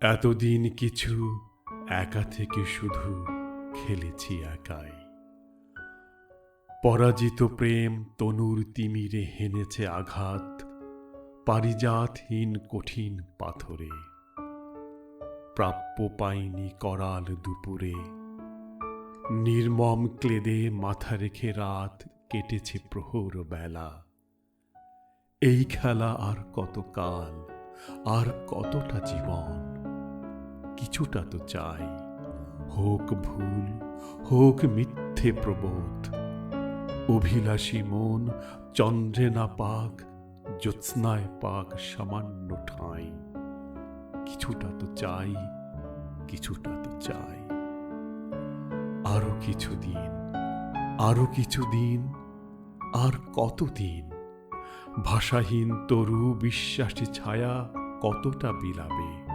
এতদিন কিছু একা থেকে শুধু খেলেছি একাই। পরাজিত প্রেম তনুর তিমিরে হেনেছে আঘাত, পারিজাতহীন কঠিন পাথরে। প্রাপ্য পাইনি করাল দুপুরে, নির্মম ক্লেদে মাথা রেখে রাত কেটেছে প্রহর বেলা। এই খেলা আর কত কতকাল, আর কতটা জীবন? কিছুটা তো চাই। হোক ভুল, হোক মিথ্যে প্রবোধ। অভিলাষী মন চন্দ্রে না পাক, জ্যোৎস্নায় পাক সামান্য ঠাঁই। কিছুটা তো চাই, কিছুটা তো চাই। আরও কিছুদিন আরও কিছুদিন, আর কতদিন? ভাষাহীন তরু বিশ্বাসী ছায়া কতটা বিলাবে?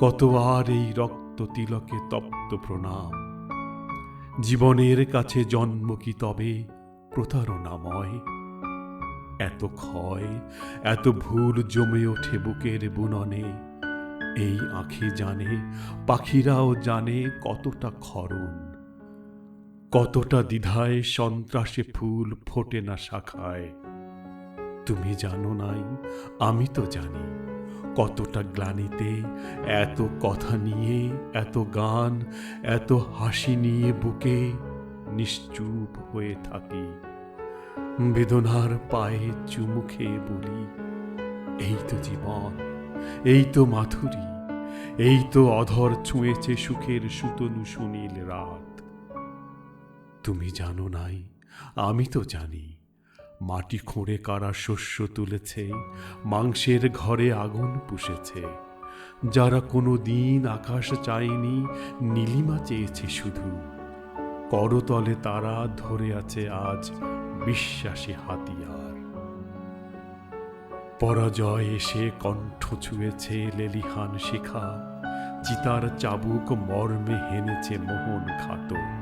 কত আর এই রক্ত তিলকে তপ্ত প্রণাম। জীবনের কাছে জন্ম কি তবে প্রতারণাময়? এত ক্ষয়, এত ভুল জমে ওঠে বুকের বুননে। এই আঁখি জানে, পাখিরাও জানে কতটা ক্ষরণ। কতটা দ্বিধায় সন্ত্রাসে ফুল ফোটে না শাখায়। তুমি জানো নাই, আমি তো জানি। কতটা গ্লানিতে, এত কথা নিয়ে, এত গান, এত হাসি নিয়ে বুকে নিশ্চুপ হয়ে থাকি। বেদনার পায়ে চুমু খেয়ে বলি, এই তো জীবন, এই তো মাধুরী, এই তো অধর ছুঁয়েছে সুখের সুতনু সুনীল রাত। তুমি জানো নাই, আমি তো জানি মাটি খুঁড়ে কারা শস্য তুলেছে, মাংসের ঘরে আগুন পুষেছে। যারা কোনো দিন আকাশ চায়নি, নীলিমা চেয়েছে শুধু। করতলে তারা ধরে আছে আজ বিশ্বাসী হাতিয়ার। পরাজয় এসে কণ্ঠ ছুঁয়েছে লেলিহান শিখা, চিতার চাবুক মর্মে হেনেছে মোহন ঘাতক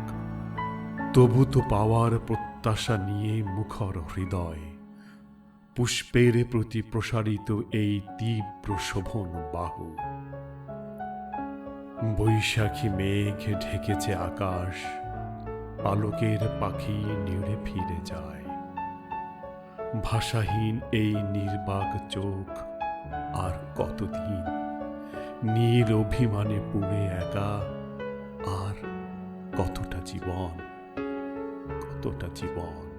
তবু তো পাওয়ার প্রত্যাশা নিয়ে মুখর হৃদয়। পুষ্পের প্রতি প্রসারিত এই তীব্র শোভন বাহু। বৈশাখী মেঘ ঢেকেছে আকাশ আলোকের পাখি নেড়ে ফিরে যায়। ভাষাহীন এই নির্বাক চোখ আর কতদিন? নীল অভিমানে পুড়ে একা আর কতটা জীবন? কতটা জীবন।